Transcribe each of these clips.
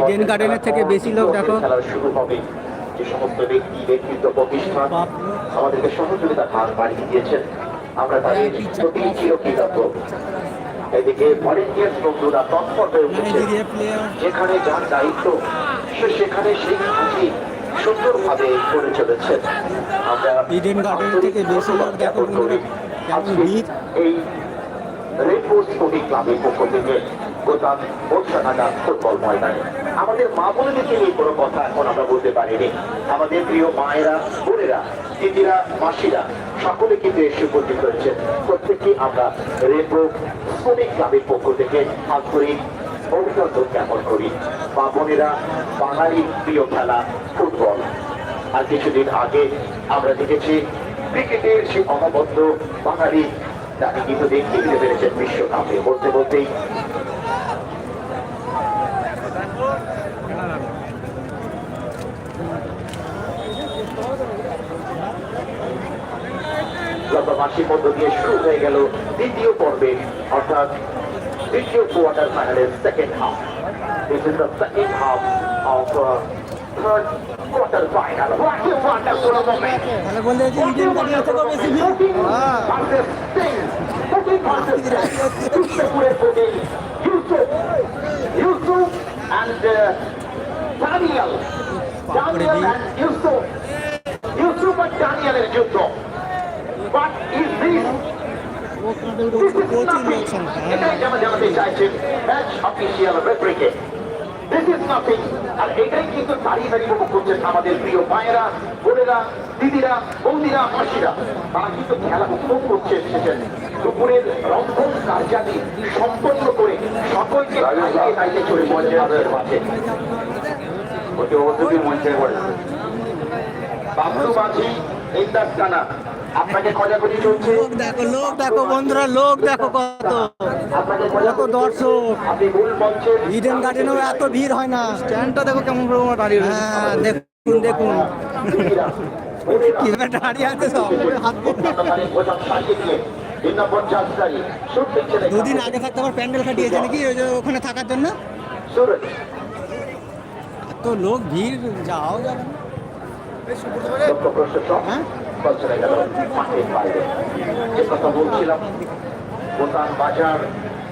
Eden গার্ডেনের থেকে বেশি লোক দেখো। খেলা শুরু হবে। যে সমস্ত ব্যক্তি ব্যক্তিত্ব প্রতিষ্ঠান আমাদেরকে সহযোগিতা হাত বাড়িয়ে দিয়েছেন। আমরা তাদের প্রতি চিরকৃতজ্ঞ। এদিকে ভলেন্টিয়ার্স বন্ধুরা তৎপর হয়ে উঠেছে। প্লেয়ার যেখানে যার দায়িত্ব সে সেখানে সেই কাজই সুন্দরভাবে করে চলেছেন। আমরা ইডেন গার্ডেন থেকে বেশি লোক দেখো এই স্পোর্টিং ক্লাবের পক্ষ থেকে গোদাম বর্ষাঢাকা ফুটবল ময়দানে। আমাদের মা বোনদেরকে নিয়ে কোনো কথা এখন আমরা বলতে পারিনি। আমাদের প্রিয় মায়েরা, বোনেরা, দিদিরা, মাসিরা, সকলে কিন্তু এসে উপস্থিত হয়েছে। প্রত্যেককে আমরা রেডবো স্পোর্টিং ক্লাবের পক্ষ থেকে আন্তরিক অভিনন্দন জ্ঞাপন করি। মা বোনেরা বাঙালির প্রিয় খেলা ফুটবল। আর কিছুদিন আগে আমরা দেখেছি ক্রিকেটের সে অনবদ্য বাঙালি তাকে কিন্তু দেখিয়ে দিতে পেরেছেন বিশ্বকাপে। বলতে বলতেই মাসের মধ্য দিয়ে শুরু হয়ে গেল দ্বিতীয় পর্বে অর্থাৎ দ্বিতীয় কোয়ার্টার ফাইনালের second half this is the second half of third quarter final what a wonderful moment তাহলে বললে যে ইডেন গার্ডেনের থেকে বেশি ভিড় হ্যাঁ। Yusuf and uh, Daniel. Daniel and Yusuf. Yusuf and Daniel এর যুদ্ধ। এটাই যেন জানাতে চাইছেন ম্যাচ অফিসিয়াল রেফারিকে দিস ইজ নাথিং আর এটাই কিন্তু দাঁড়িয়ে দাঁড়িয়ে উপভোগ করছেন আমাদের প্রিয় মায়েরা বোনেরা দিদিরা বৌদিরা মাসিরা। তারা কিন্তু খেলা উপভোগ করছে এসেছেন দুপুরের রন্ধন কার্যাদি সম্পন্ন করে সকলকে খাইয়ে খাইয়ে চলে মঞ্চে আমাদের মাঝে মঞ্চে বাবলু মাঝি ইন্দাস্তানা আপনাকে খোঁজাখুঁজি চলছে। লোক দেখো লোক দেখো বন্ধুরা লোক দেখো কত। কত দর্শক। আপনি মূল মঞ্চের ইডেন গার্ডেনেও এত ভিড় হয় না। স্ট্যান্ডটা দেখো কেমন রকম দাঁড়িয়ে হ্যাঁ দেখুন দেখুন। কীভাবে দাঁড়িয়ে আছে সব। হাত দেখুন। দুদিন আগে থাকতে আবার প্যান্ডেল খাটিয়েছে নাকি? ওই যে ওখানে থাকার জন্য? এত লোক ভিড় যাও যাবে না। কথা বলছিলাম, বাজার,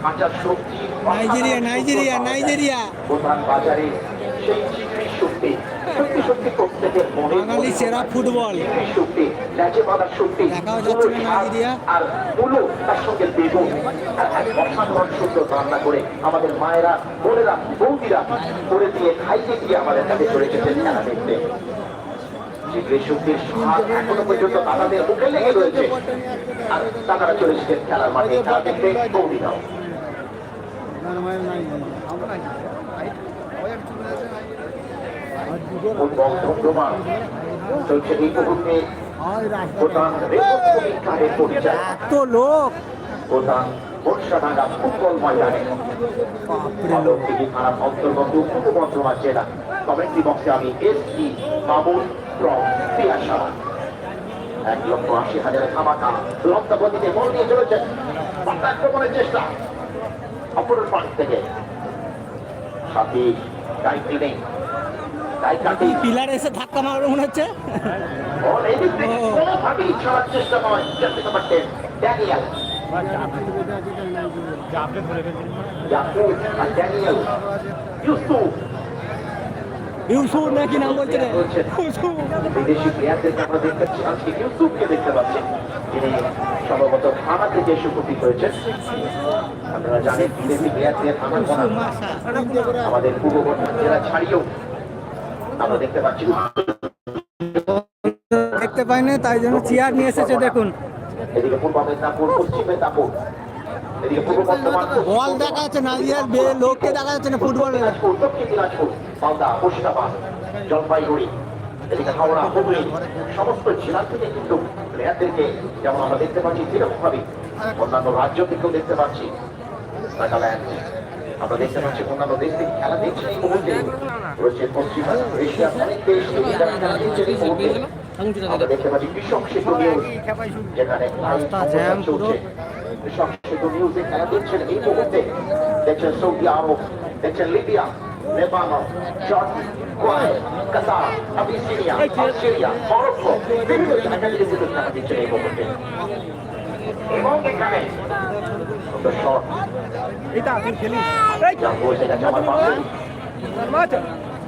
কাঁচা নাইজেরিয়া নাইজেরিয়া নাইজেরিয়া। বাজারে শক্তি, প্রত্যেকের বাঙালি সেরা ফুটবল। শক্তি, শক্তি, দেখাও যাচ্ছে না নাইজেরিয়া। আর এক সুন্দর রান্না করে আমাদের মায়েরা দিয়ে খাইতে আমাদের দেখতে। এখনও পর্যন্ত তাদের মুখে লেগে রয়েছে। আর তারা চলে এসেছেন খেলার মাঠে। খেলা দেখতে ধুমধুমান চলছে এই মুহূর্তে। প্রধান রেকর্ড কারের পরিচয় এত লোক। প্রধান বর্ষাডাঙ্গা ফুটবল ময়দানে। মাদক থেকে খারাপ অন্তর্গত বর্ধমান জেলা। কমেন্ট্রি বক্সে আমি এস টি মামুন এক লক্ষ আশি হাজার ধামাকা লঙ্কা গতিতে বল নিয়ে চলেছেন পাল্টা আক্রমণের চেষ্টা অপরের পাশ থেকে সাথী দায়িত্ব নেই পিলার এসে ধাক্কা মারবে মনে হচ্ছে। চেষ্টা নয় ড্যানিয়েল ড্যানিয়েল। ইউসুফ। ইউসুফ নাকি নাম বলছে রে? বলছেন। ইউসুফ। বিদেশি প্লেয়ারদেরকে আমরা দেখতে পাচ্ছি ইউসুফকে দেখতে পাচ্ছি। তিনি সম্ভবত থানা থেকে এসে উপস্থিত হয়েছেন। আপনারা জানেন বিদেশি প্লেয়ারদের আমাদের পূর্ব বর্ধমান জেলা ছাড়িয়েও আমরা দেখতে পাচ্ছি। দেখতে পাইনি তাই জন্য চেয়ার নিয়ে এসেছে দেখুন। এদিকে পূর্ব মেদিনীপুর পশ্চিম মেদিনীপুর। বল দেখা যাচ্ছে নাজিয়ার বে, লোককে দেখা যাচ্ছে না ফুটবল। জলপাইগুড়ি অন্যান্য রাজ্য থেকেও দেখতে পাচ্ছি নাগাল্যান্ড আমরা দেখতে পাচ্ছি অন্যান্য দেশ থেকে খেলা দেখছি রয়েছে পশ্চিম এশিয়ার অনেক দেশ খেলা আমরা দেখতে পাচ্ছি কৃষক সেতু নিউজ যেখানে রাস্তা জ্যাম পুরো। চলছে কৃষক সেতু নিউজে খেলা দেখছেন এই মুহূর্তে দেখছেন সৌদি আরব দেখছেন Libya Lebanon Jordan Kuwait Qatar Abyssinia Australia Morocco বিভিন্ন জায়গা থেকে বিদ্যুৎ টাকা দিচ্ছেন এই মুহূর্তে এবং এখানে শর্ট এটা এখন খেলি যা বসে গেছে আমার পাশে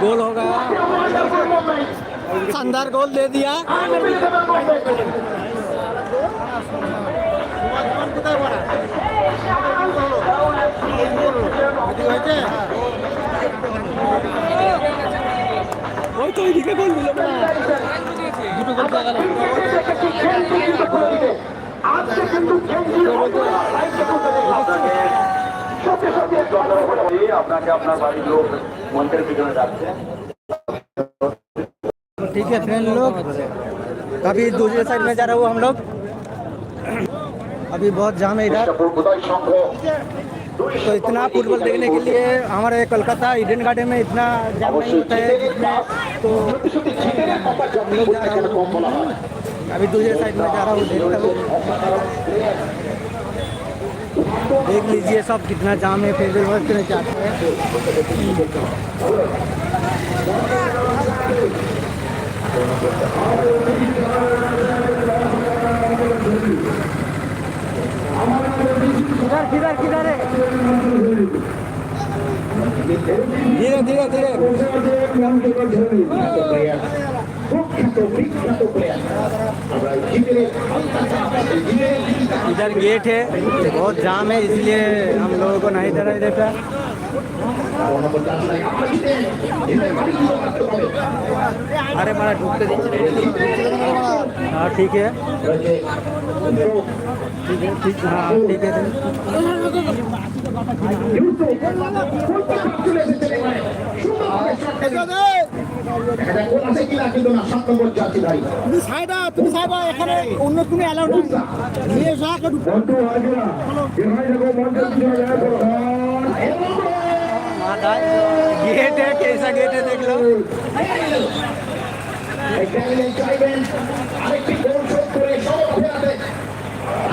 गोल हो गया शानदार गोल दे दिया ওই তো ওইদিকে গোল দিল না দুটো গোল দেওয়া গেল আজকে কিন্তু চেঞ্জিং হতো না আপনাকে সত্যি সত্যি আপনাকে আপনার বাড়ির লোক মঞ্চের পিছনে যাচ্ছে ठीक है फ्रेंड लोग अभी दूसरे साइड में जा रहा हूँ हम लोग अभी बहुत जाम है इधर উদয় সংঘ तो इतना फुटबॉल देखने के लिए हमारे कोलकाता ईडन गार्डन में इतना जाम नहीं होता है जिसमें तो हम लोग जा रहा हूँ अभी दूसरे साइड में जा रहा हूँ देखता हूँ देख लीजिए सब कितना जाम है फिर भी वक्त में जाते हैं। किधर किधर किधर है? धीरे धीरे धीरे। इधर गेट है, बहुत जाम है, इसलिए हम लोगों को नहीं इधर रहे देखा अरे बड़ा ढूंढते हाँ ठीक है। ठीक है ठीक हाँ ठीक है তুমি সাইডা তুমি সাইডা এখানে অন্য তুমি এলাও না নিয়ে এসো আগে गेट है कैसा गेट है देख लो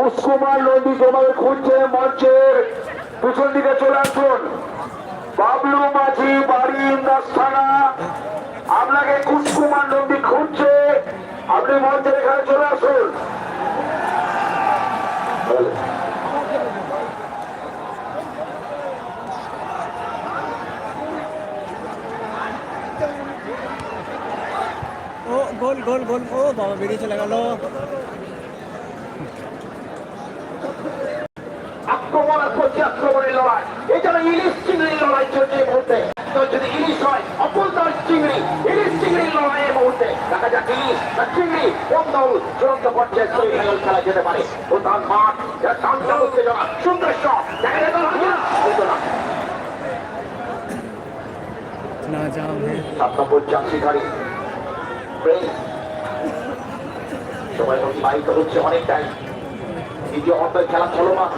কুসকুমার নদী তোমাদের খুঁজছে মঞ্চের পিছন দিকে চলে আসুন। বাবলু মাঝি, বাড়ি ইন্দাস থানা আপনাকে কুসকুমার নদী খুঁজছে। আপনি মঞ্চের এখানে চলে আসুন। গোল গোল গোল। ও, বাবা, বেরিয়ে চলে আক্রমণ আর লড়াই। এই ইলিশ চিংড়ির লড়াই চলছে এই মুহূর্তে। যদি ইলিশ হয় অপর চিংড়ি। ইলিশ চিংড়ির লড়াই এই মুহূর্তে। দেখা যাক ইলিশ না চিংড়ি কোন দল চূড়ান্ত পর্যায়ে সেমিফাইনাল খেলা যেতে পারে। ও তার মাঠ যার কাঞ্চন উত্তেজনা সুন্দর শট দেখা হচ্ছে হ্যাঁ। অনেকটাই। নিজে অন্তর খেলা চলমান।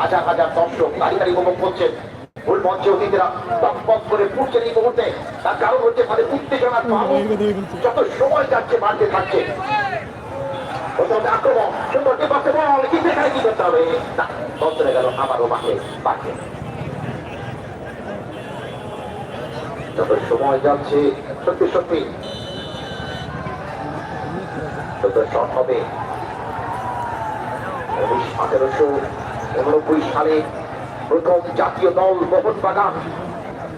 হাজার হাজার মঞ্চে অতিথিরা করে ফুটছেন এই মুহূর্তে। তার কারণ হচ্ছে তাদের উত্তেজনার যত সময় যাচ্ছে, বাড়তে থাকছে। প্রথমে আক্রমণ সুন্দর পাশে বল কিন্তু এখানে কি করতে হবে? বল চলে গেল আবারও মাঠে বাড়ছে যত সময় যাচ্ছে, সত্যি সত্যি। তত শট হবে, উনিশ, আঠেরোশো উননব্বই সালে প্রথম জাতীয় দল মোহন বাগান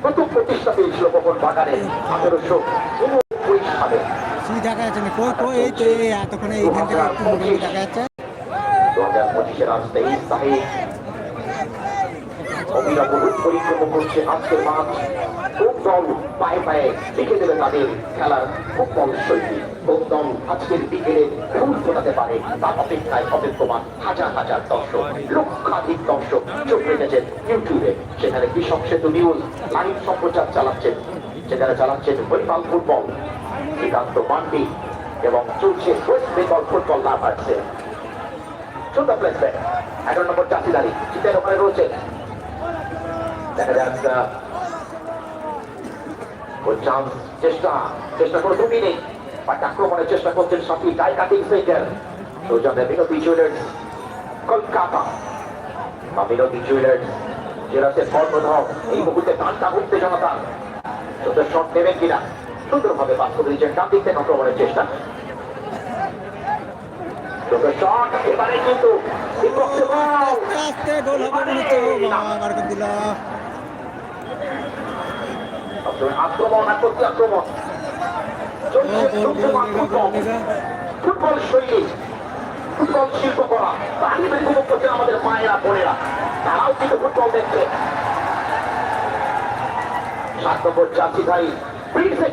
প্রথম প্রতিষ্ঠা পেয়েছিল মোহন বাগানে আঠেরোশো উননব্বই সালে। কিছুই দেখা যাচ্ছে না। কই কই, এই তো, এই এতক্ষণে এইখান থেকে একটু মোটামুটি দেখা যাচ্ছে। পরিক্রমা করছে আজকের বিকেলে ফুল ফোটাতে হাজার হাজার দর্শক লক্ষাধিক দর্শক চোখ রেখেছেন সেখানে কৃষক সেতু নিউজ লাইভ সম্প্রচার চালাচ্ছেন। সেখানে চালাচ্ছেন হরিপাল ফুটবল শ্রীকান্ত মান্ডি এবং চলছে ওয়েস্ট বেঙ্গল ফুটবল লাভ আসছে প্লেসমেন্ট এগারো নম্বর চিতের ওখানে রয়েছে। দেখা যাক চেষ্টা চেষ্টা করে নেই। চেষ্টা করছেন Sathi tie centre Binti jewellers Kolkata. বা বিনতি জুয়েলার্স জেলাসের কর্মধর এই মুহূর্তে টানটা উঠতে জনতা। সুন্দর শট নেবেন কিনা? সুন্দরভাবে বাস্তব দিচ্ছেন ডান দিক থেকে আক্রমণের চেষ্টা। এবারে কিন্তু আক্রমণ আক্রমণ। ফুটবল। শৈলী ফুটবল শিল্পকলা। তারই উপভোগ করছেন আমাদের মায়েরা বোনেরা তারাও কিন্তু ফুটবল দেখছে। সাত নম্বর চাষি ভাই প্রিন্সের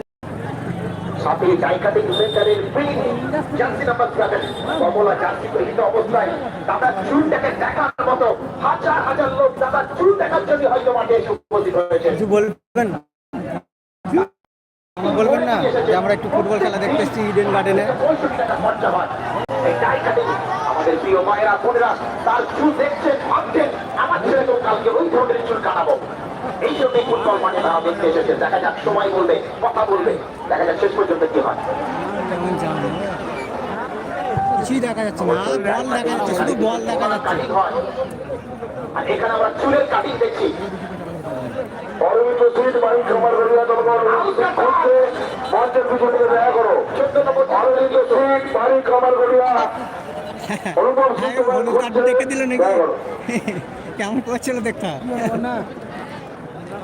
সাথে জায়গাতে জার্সি নাম্বার সেভেন কমলা জার্সি পরিহিত অবস্থায়। দাদার চুলটাকে দেখার মতো হাজার হাজার লোক দাদার চুল দেখার জন্য হয়তো মাঠে এসে উপস্থিত হয়েছে। কিছু বলবেন? বলবেন না? যে আমরা একটু ফুটবল খেলা দেখতে এসেছি ইডেন গার্ডেনে আমাদের প্রিয় মায়েরা বোনেরা তার চুল দেখছেন ভাবছেন আমার ছেলে তো কালকে ওই ধরনের চুল কাটাবো। এই জন্যই ফুটবল মাঠে তারা দেখতে এসেছে। দেখা যাক সময় বলবে কথা বলবে। দেখা যাক শেষ পর্যন্ত কি হয়। কেমন কিছুই দেখা যাচ্ছে না বল দেখা যাচ্ছে শুধু বল দেখা যাচ্ছে। আর এখানে আমরা চুলের কাটিং দেখছি। পরমিত সিট বাড়ি খামার গড়িয়া জনগণ মঞ্চের পিছনে দেখা করো। চোদ্দ সিট বাড়ি খামার গড়িয়া অনুপম সিট আগে হলুদ কার্ড দেখে দিল নাকি? কেমন করছিল দেখতে? না।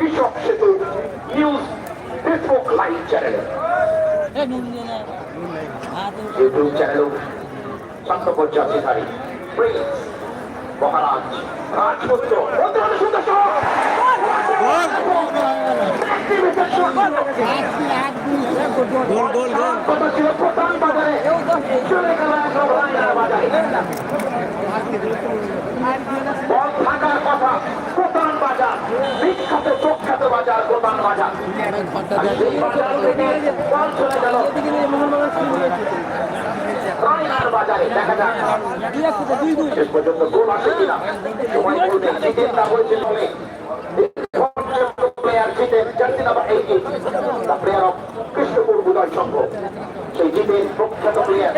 Bishop Setu news Facebook live চ্যানেলে ইউটিউব চ্যানেল প্রিন্স মহারাজ রাজপুত্র গোল গোল গোল ছিল প্রধান বাজারে? চলে গেল এখন রায়নার বাজারে বল থাকার কথা প্রধান বাজার বিখ্যাত প্রখ্যাত বাজার প্রধান বাজার আর সেই বাজার থেকে বল চলে গেল রায়নার বাজারে দেখা যাক শেষ পর্যন্ত গোল আসে কিনা সময় বলবে জিতেন না হয়েছে। প্লেয়ার জিতেন প্রখ্যাত প্লেয়ার